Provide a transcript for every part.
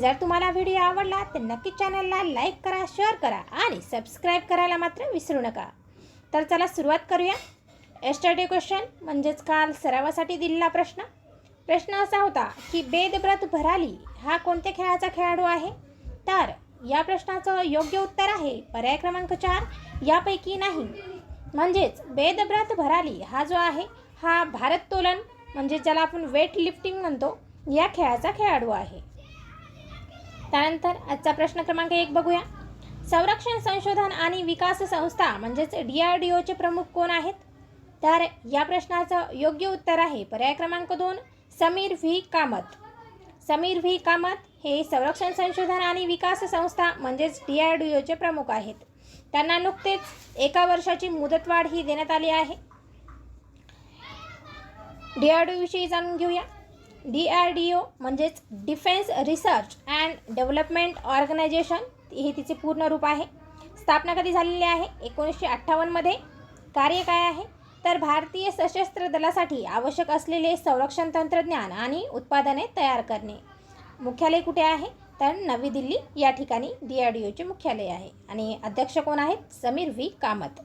जर तुम्हाला व्हिडिओ आवडला तर नक्की चॅनलला लाईक करा शेअर करा आणि सबस्क्राईब करायला मात्र विसरू नका. तर चला सुरुवात करूया. एस्टरडे क्वेश्चन म्हणजेच काल सरावासाठी दिलेला प्रश्न. प्रश्न असा होता की बेदब्रत भराली हा कोणत्या खेळाचा खेळाडू आहे? तर या प्रश्नाचं योग्य उत्तर आहे पर्याय क्रमांक चार. यापैकी नाही. म्हणजेच बेदब्रत भराली हा जो आहे हा भारत्तोलन म्हणजे ज्याला आपण वेट लिफ्टिंग म्हणतो या खेळाचा खेळाडू आहे. त्यानंतर आजचा प्रश्न क्रमांक एक बघूया. संरक्षण संशोधन आणि विकास संस्था म्हणजेच डी आर डी ओचे प्रमुख कोण आहेत? तर या प्रश्नाचं योग्य उत्तर आहे पर्याय क्रमांक दोन समीर व्ही. कामत. समीर व्ही. कामत हे संरक्षण संशोधन आणि विकास संस्था म्हणजेच डी आर डी ओचे प्रमुख आहेत. त्यांना नुकतेच एका वर्षाची मुदतवाढ ही देण्यात आली आहे. डी आर डी विषयी जाणून घेऊया. डी आर डी ओ म्हणजेच defence research and development organisation हे तिचे पूर्ण रूप आहे. स्थापना कधी झालेली आहे? एकोणीसशे अठ्ठावन्नमध्ये कार्य काय आहे? तर भारतीय सशस्त्र दलासाठी आवश्यक असलेले संरक्षण तंत्रज्ञान आणि उत्पादने तयार करणे. मुख्यालय कुठे आहे? तर नवी दिल्ली या ठिकाणी डी आर डी ओचे मुख्यालय आहे. आणि अध्यक्ष कोण आहेत? समीर व्ही. कामत.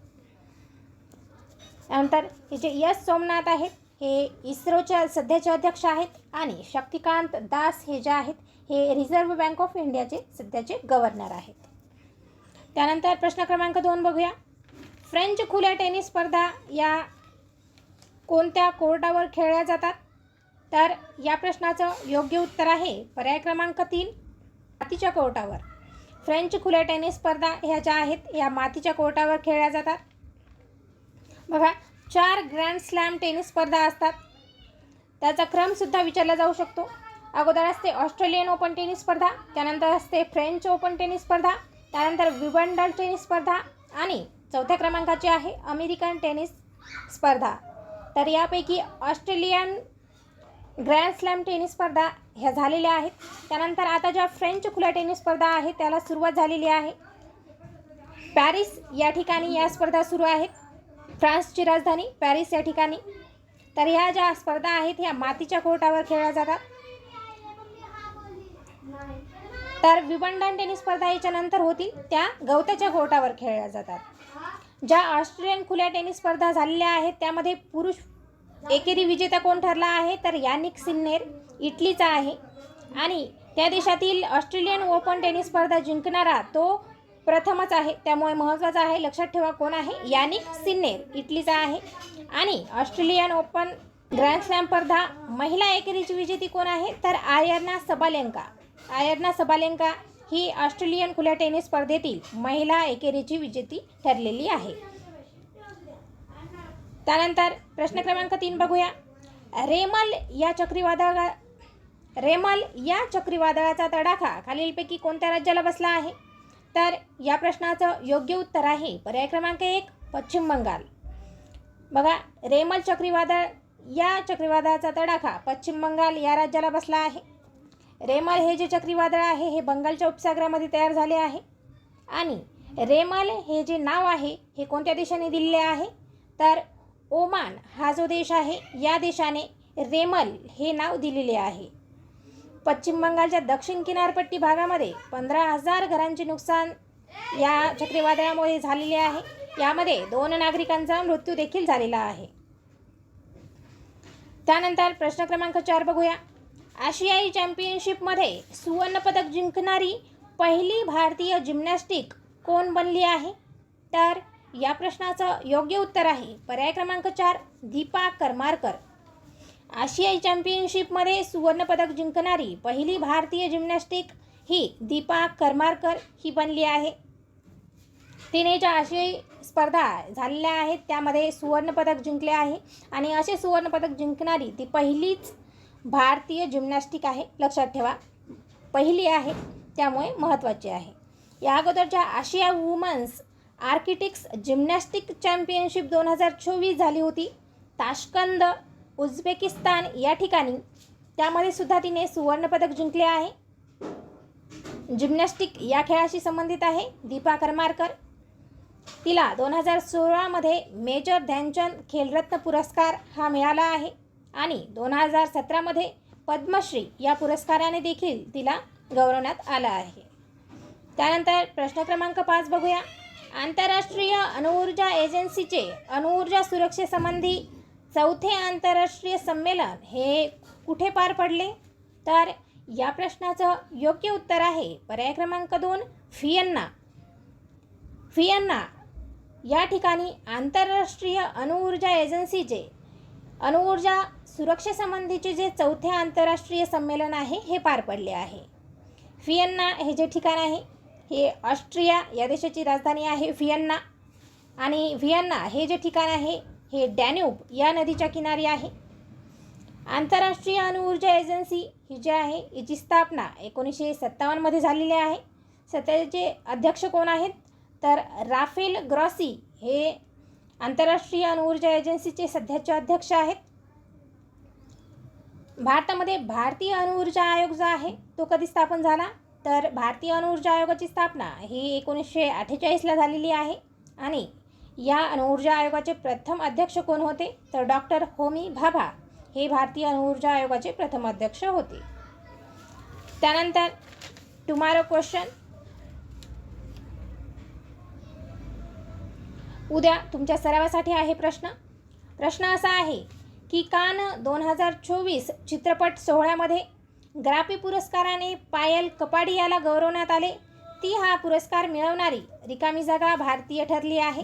त्यानंतर हे जे यश सोमनाथ आहेत. हे इस्रोच्या सध्याचे अध्यक्ष आहेत आणि शक्तिकांत दास हे जे आहेत हे रिझर्व्ह बँक ऑफ इंडियाचे सध्याचे गव्हर्नर आहेत. त्यानंतर प्रश्न क्रमांक दोन बघूया. फ्रेंच खुल्या टेनिस स्पर्धा या कोणत्या कोर्टावर खेळल्या जातात? तर या प्रश्नाचं योग्य उत्तर आहे पर्याय क्रमांक तीन मातीच्या कोर्टावर. फ्रेंच खुल्या टेनिस स्पर्धा ह्या ज्या आहेत या मातीच्या कोर्टावर खेळल्या जातात. बघा चार ग्रँड स्लॅम टेनिस स्पर्धा असतात. त्याचा क्रमसुद्धा विचारला जाऊ शकतो. अगोदर असते ऑस्ट्रेलियन ओपन टेनिस स्पर्धा त्यानंतर असते फ्रेंच ओपन टेनिस स्पर्धा त्यानंतर विबंडल टेनिस स्पर्धा आणि चौथ्या क्रमांकाची आहे अमेरिकन टेनिस स्पर्धा. तर यापैकी ऑस्ट्रेलियन ग्रँड स्लॅम टेनिस स्पर्धा ह्या झालेल्या आहेत. त्यानंतर आता ज्या फ्रेंच खुल्या टेनिस स्पर्धा आहेत त्याला सुरुवात झालेली आहे. पॅरिस या ठिकाणी या स्पर्धा सुरू आहेत. फ्रान्सची राजधानी पॅरिस या ठिकाणी. तर ह्या ज्या स्पर्धा आहेत ह्या मातीच्या कोर्टावर खेळल्या जातात. तर विबंडन टेनिस स्पर्धा याच्यानंतर होतील त्या गवताच्या कोर्टावर खेळल्या जातात. ज्या ऑस्ट्रेलियन खुल्या टेनिस स्पर्धा झालेल्या आहेत त्यामध्ये पुरुष एकेरी विजेता कोण ठरला आहे तर यानिक सिन्नेर इटलीचा आहे. आणि त्या देशातील ऑस्ट्रेलियन ओपन टेनिस स्पर्धा जिंकणारा तो प्रथमच आहे. त्यामुळे महत्त्वाचं आहे लक्षात ठेवा कोण आहे? यानिक सिन्नेर इटलीचा आहे. आणि ऑस्ट्रेलियन ओपन ग्रँड स्लॅम स्पर्धा महिला एकेरीची विजेती कोण आहे? तर आयर्ना सबालेंका. आयर्ना सबालेंका ही ऑस्ट्रेलियन खुल्या टेनिस स्पर्धेतील महिला एकेरीची विजेती ठरलेली आहे. त्यानंतर प्रश्न क्रमांक तीन बघूया. रेमल या चक्रीवादळा रेमल या चक्रीवादळाचा तडाखा खालीलपैकी कोणत्या राज्याला बसला आहे? तर या प्रश्नाचं योग्य उत्तर आहे. पर्याय क्रमांक एक पश्चिम बंगाल. बघा रेमल चक्रीवादळ या चक्रीवादळाचा तडाखा पश्चिम बंगाल या राज्याला बसला आहे. रेमल हे जे चक्रीवादळ आहे हे बंगालच्या उपसागरामध्ये तयार झाले आहे. आणि रेमल हे जे नाव आहे हे कोणत्या देशाने दिलेले आहे? तर ओमान हा जो देश आहे या देशाने रेमल हे नाव दिलेले आहे. पश्चिम बंगालच्या दक्षिण किनारपट्टी भागामध्ये पंधरा हजार घरांचे नुकसान या चक्रीवादळामुळे झालेले आहे. यामध्ये दोन नागरिकांचा मृत्यू देखील झालेला आहे. त्यानंतर प्रश्न क्रमांक चार बघूया. आशियाई चॅम्पियनशिपमध्ये सुवर्णपदक जिंकणारी पहिली भारतीय जिम्नॅस्टिक कोण बनली आहे? तर या प्रश्नाचं योग्य उत्तर आहे. पर्याय क्रमांक चार दीपा करमारकर. आशियाई चॅम्पियनशिपमध्ये सुवर्णपदक जिंकणारी पहिली भारतीय जिम्नॅस्टिक ही दीपा करमारकर ही बनली आहे. तिने ज्या आशियाई स्पर्धा झालेल्या आहेत. त्यामध्ये सुवर्णपदक जिंकले आहे आणि असे सुवर्णपदक जिंकणारी ती पहिलीच भारतीय जिम्नॅस्टिक आहे. लक्षात ठेवा पहिली आहे त्यामुळे महत्त्वाची आहे. या अगोदरच्या आशिया वुमन्स आर्किटिक्स जिम्नॅस्टिक चॅम्पियनशिप दोन हजार चोवीस झाली होती. ताशकंद उझबेकिस्तान या ठिकाणी. त्यामध्ये सुद्धा तिने सुवर्णपदक जिंकले आहे. जिम्नॅस्टिक या खेळाशी संबंधित आहे. दीपा करमारकर तिला दोन हजार सोळामध्ये मेजर ध्यानचंद खेलरत्न पुरस्कार हा मिळाला आहे. आणि दोन हजार सतरामध्ये पद्मश्री या पुरस्काराने देखील तिला गौरवण्यात आलं आहे. त्यानंतर प्रश्न क्रमांक पाच बघूया. आंतरराष्ट्रीय अणुऊर्जा एजन्सीचे अणुऊर्जा सुरक्षेसंबंधी चौथे आंतरराष्ट्रीय संमेलन हे कुठे पार पडले? तर या प्रश्नाचं योग्य उत्तर आहे पर्याय क्रमांक दोन फियन्ना फियन्ना या ठिकाणी आंतरराष्ट्रीय अणुऊर्जा एजन्सीचे अणुऊर्जा सुरक्षेसंबंधीचे जे चौथे आंतरराष्ट्रीय संमेलन आहे हे पार पडले आहे. फियन्ना हे जे ठिकाण आहे हे ऑस्ट्रिया या देशाची राजधानी आहे व्हिएन्ना आणि व्हियन्ना हे जे ठिकाण आहे हे डॅन्यूब या नदीच्या किनारी आहे. आंतरराष्ट्रीय अणुऊर्जा एजन्सी ही जी आहे हिची स्थापना एकोणीसशे सत्तावन्नमध्ये झालेली आहे. सध्याचे अध्यक्ष कोण आहेत? तर राफेल ग्रॉसी हे आंतरराष्ट्रीय अणुऊर्जा एजन्सीचे सध्याचे अध्यक्ष आहेत. भारतामध्ये भारतीय अणुऊर्जा आयोग जो आहे तो कधी स्थापन झाला? तर भारतीय अणुऊर्जा आयोगाची स्थापना ही एकोणीसशे अठ्ठेचाळीसला झालेली आहे आणि या अणुऊर्जा आयोगाचे प्रथम अध्यक्ष कोण होते? तर डॉक्टर होमी भाभा हे भारतीय अणुऊर्जा आयोगाचे प्रथम अध्यक्ष होते. त्यानंतर टुमारो क्वेश्चन उद्या तुमच्या सरावासाठी आहे प्रश्न. प्रश्न असा आहे की कान दोन हजार चोवीस चित्रपट सोहळ्यामध्ये ग्रापी पुरस्काराने पायल कपाडियाला गौरवण्यात आले. ती हा पुरस्कार मिळवणारी रिकामी जागा भारतीय ठरली आहे.